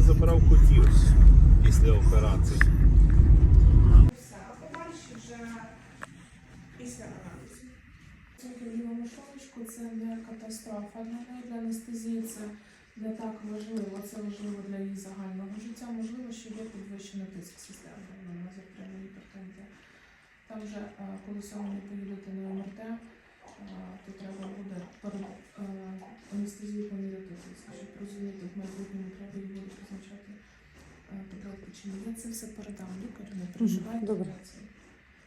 забрав котів після операції. Все, а подальше вже після аналізу. Це лівому мишолочку це не катастрофа для для анестезії це не так важливо, це важливо для її загального життя. Можливо, що є підвищений тиск системи на закритому гіпертензія. Там вже, коли сьогодні поїдете на МРТ, то треба буде перед е, анестезією поміряти щоб розуміти, в майбутньому треба її буде призначати е, таблетки чи ні. Я це все передам лікарю, не переживайте. добре.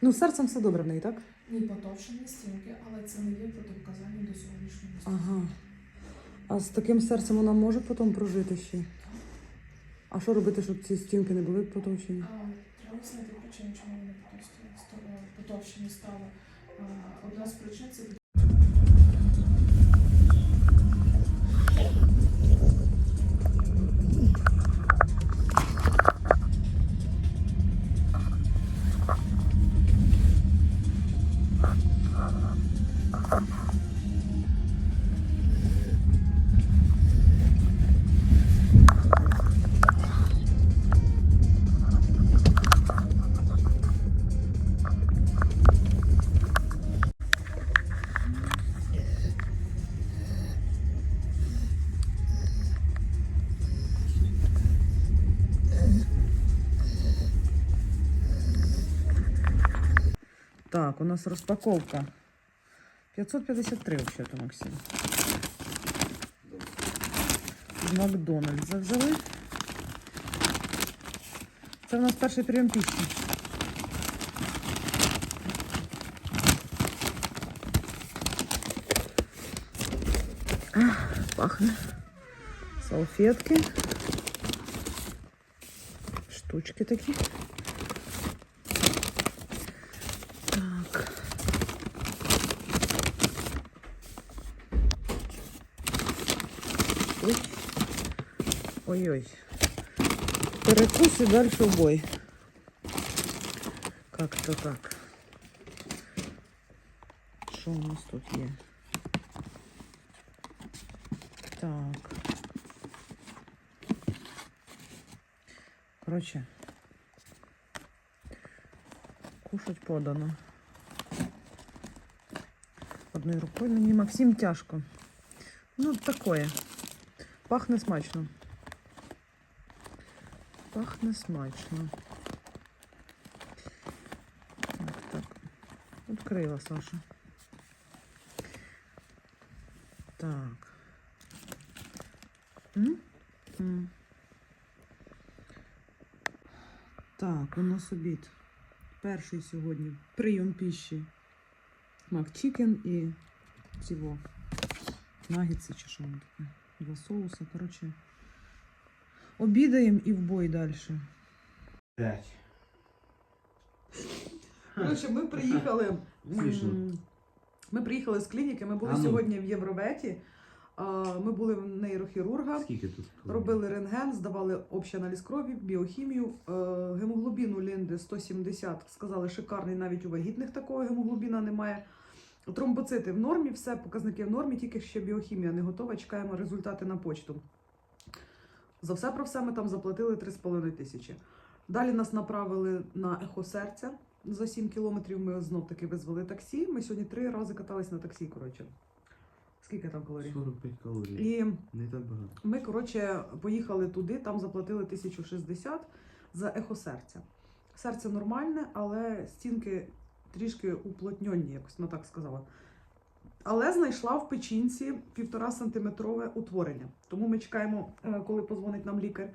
Ну, з серцем все добре в неї, так? ні потовшені стінки, але це не є протипоказання до сьогоднішнього Ага. А з таким серцем вона може потім прожити ще? А що робити, щоб ці стінки не були потовчені? А, Треба знайти причину, чому вони потовщені стали- Одна з причин це Так, у нас розпаковка. 553 взагалі, Максим. З Макдональдса взяли. Це у нас перший прийом пішки. Ах, Пахне. Салфетки. Штучки такі. Ой-ой. Перекус и дальше бой. Как-то так. Що у нас тут є? Так. Короче. Кушать подано. Одною рукою мені Максим тяжко. Ну, такое. Пахне смачно. Пахне смачно. Так, так. Відкрила Саша. Так. М? М. Так, у нас обід. Перший сьогодні прийом піші. Макчикен і цього. Нагідси чи що воно таке. Два соуси. Коротше. Обідаємо і в бой далі. П'ять. Коротше, ми приїхали. Смішно. Ми приїхали з клініки, ми були А ну. сьогодні в Євроветі. А, Ми були в нейрохірурга. Скільки тут? Робили рентген, здавали общий аналіз крові, біохімію, Е, гемоглобін у Лінди 170. Сказали, шикарний, навіть у вагітних такого гемоглобіна немає. Тромбоцити в нормі, все показники в нормі, тільки ще біохімія не готова. Чекаємо результати на почту. За все про все ми там заплатили 3,5 тисячі. Далі нас направили на ехо серця. За 7 кілометрів ми знов таки визвали таксі. Ми сьогодні три рази катались на таксі. Коротше. Скільки там калорій? 45 калорій. І Не так багато. ми, коротше, поїхали туди, там заплатили 1060 за ехо серця. Серце нормальне, але стінки трішки уплотньонні, якось вона так сказала. Але знайшла в печінці півтора сантиметрове утворення. Тому ми чекаємо, е, коли позвонить нам лікар.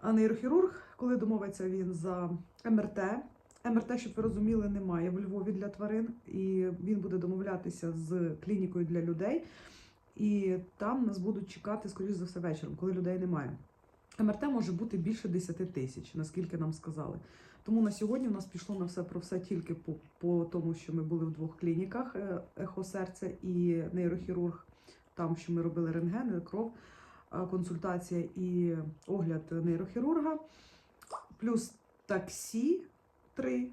А нейрохірург, коли домовиться він за МРТ. МРТ, щоб ви розуміли, немає в Львові для тварин, і він буде домовлятися з клінікою для людей. І там нас будуть чекати, скоріш за все, вечором, коли людей немає. МРТ може бути більше 10 тисяч, наскільки нам сказали. Тому на сьогодні в нас пішло на все про все тільки по, по тому, що ми були в двох клініках: е, ехо серця і нейрохірург, там, що ми робили рентген, кров, е, консультація і огляд нейрохірурга, плюс таксі три.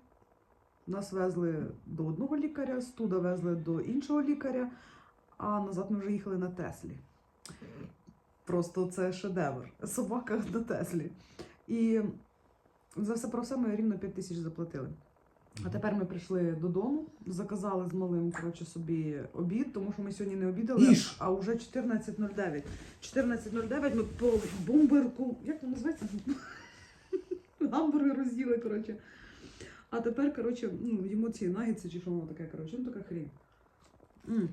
Нас везли до одного лікаря, студа везли до іншого лікаря, а назад ми вже їхали на Теслі. Просто це шедевр. Собака на Теслі. І за все про все ми рівно 5 тисяч заплатили. А тепер ми прийшли додому, заказали з малим коротше, собі обід, тому що ми сьогодні не обідали, Їж! а вже 14.09. 14.09 ми по бомберку. Як воно називається? Гамбургер роз'їли, коротше. А тепер, коротше, ну, їмо ці нагідці чи що воно таке, коротше, ну така хрінь. М.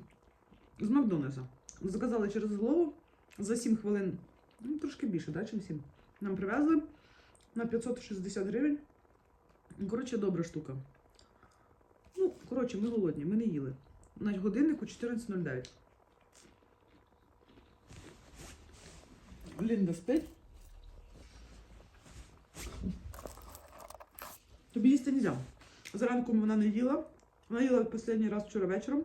З Макдональдса. Заказали через голову за 7 хвилин, ну, трошки більше, да, чим 7. Нам привезли на 560 гривень. Коротше, добра штука. Ну, коротше, ми голодні, ми не їли. На годиннику 14.09. Лінда спить. Тобі їсти не можна. Зранку вона не їла. Вона їла останній раз вчора вечором.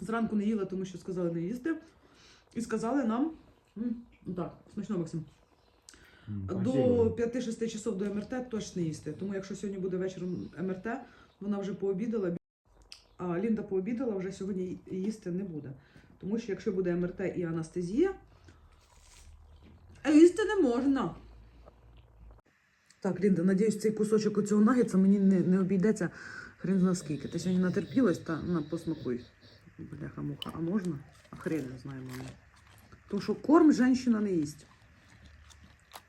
Зранку не їла, тому що сказали не їсти. І сказали нам. Так, смачно, Максим. До 5-6 часов до МРТ точно їсти. Тому якщо сьогодні буде вечором МРТ, вона вже пообідала, а Лінда пообідала, вже сьогодні їсти не буде. Тому що якщо буде МРТ і анестезія, а їсти не можна. Так, Лінда, надіюсь, цей кусочок оцього нагетса мені не, не обійдеться хрен зна скільки. Ти сьогодні натерпілась та на посмакуй. Бляха муха, а можна? А хрен не знаю, мама. Тому що корм жінка не їсть.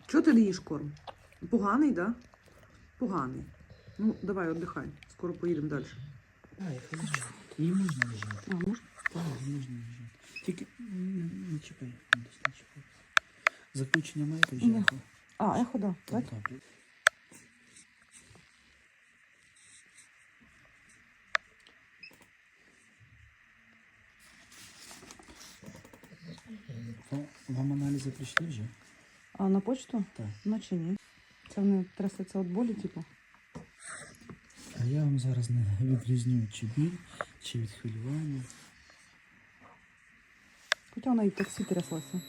Чого ти не їш корм? Поганий, да? Поганий. Ну, давай, віддихай. Скоро поїдемо далі. А, я хочу. Її можна лежати. А, можна? Так, можна лежати. Тільки не чіпай, не чіпай. Заключення маєте? Ні. А, ехо, да. Так, так. Вам аналізи прийшли вже? А на почту? Так. Наче ні. Це вони трясеться від болі, типу. А я вам зараз не відрізню, чи біль, чи від хвилювання. Хоча вона і в таксі тряслася.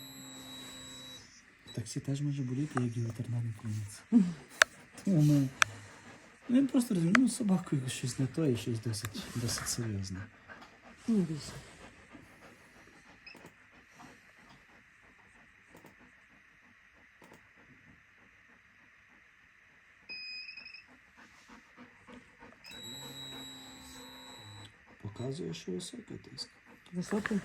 В таксі теж може боліти, як і в ветеринарній клініці. Тому ми. Ну, я просто розумію, ну, з собакою щось не то і щось досить, досить серйозне. Не бійся. Показує, що високий тиск. Високий.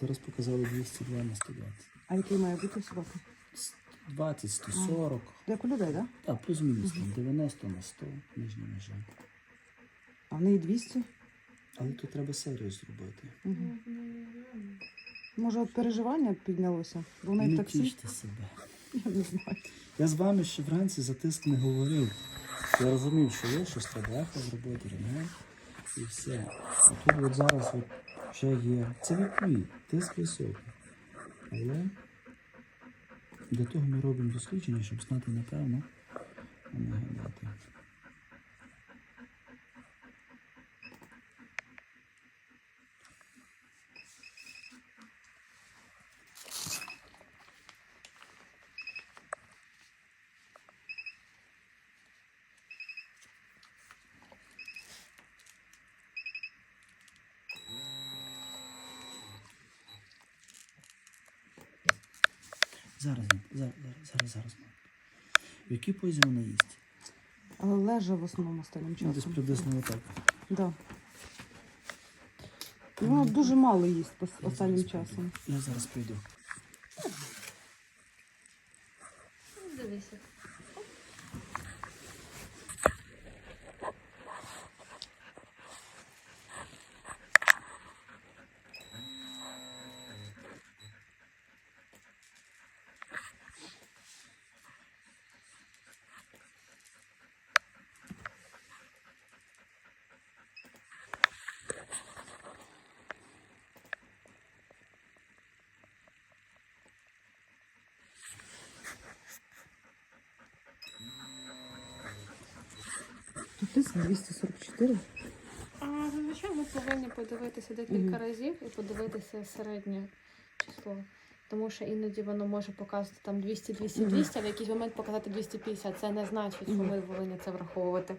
Зараз показали 202 на 120. А який має бути собака? 20, 140. Як у людей, так? Да? Так, плюс-мінус там 90 на 100, нижня межа. А в неї 200? Але тут треба серію зробити. Угу. Може, от переживання піднялося? Бо вона і Не таксі? тіште себе. Я не знаю. Я з вами ще вранці за тиск не говорив. Я розумів, що є щось треба ехо зробити, рентген і все. А тут от зараз от ще є. Це вікві, тиск високий. Але для того ми робимо дослідження, щоб знати напевно, а не гадати. Зараз, зараз, зараз, зараз. В якій позі вона їсть? Але лежа в основному останнім часом. Десь приблизно отак. Да. І Вона дуже мало їсть Я останнім зараз прийду. часом. Я зараз прийду. Дивися. Тиск 244. А зазвичай ми повинні подивитися декілька разів і подивитися середнє число. Тому що іноді воно може показувати там 200, 200, Мгм. 200, а в якийсь момент показати 250. Це не значить, що ми повинні це враховувати.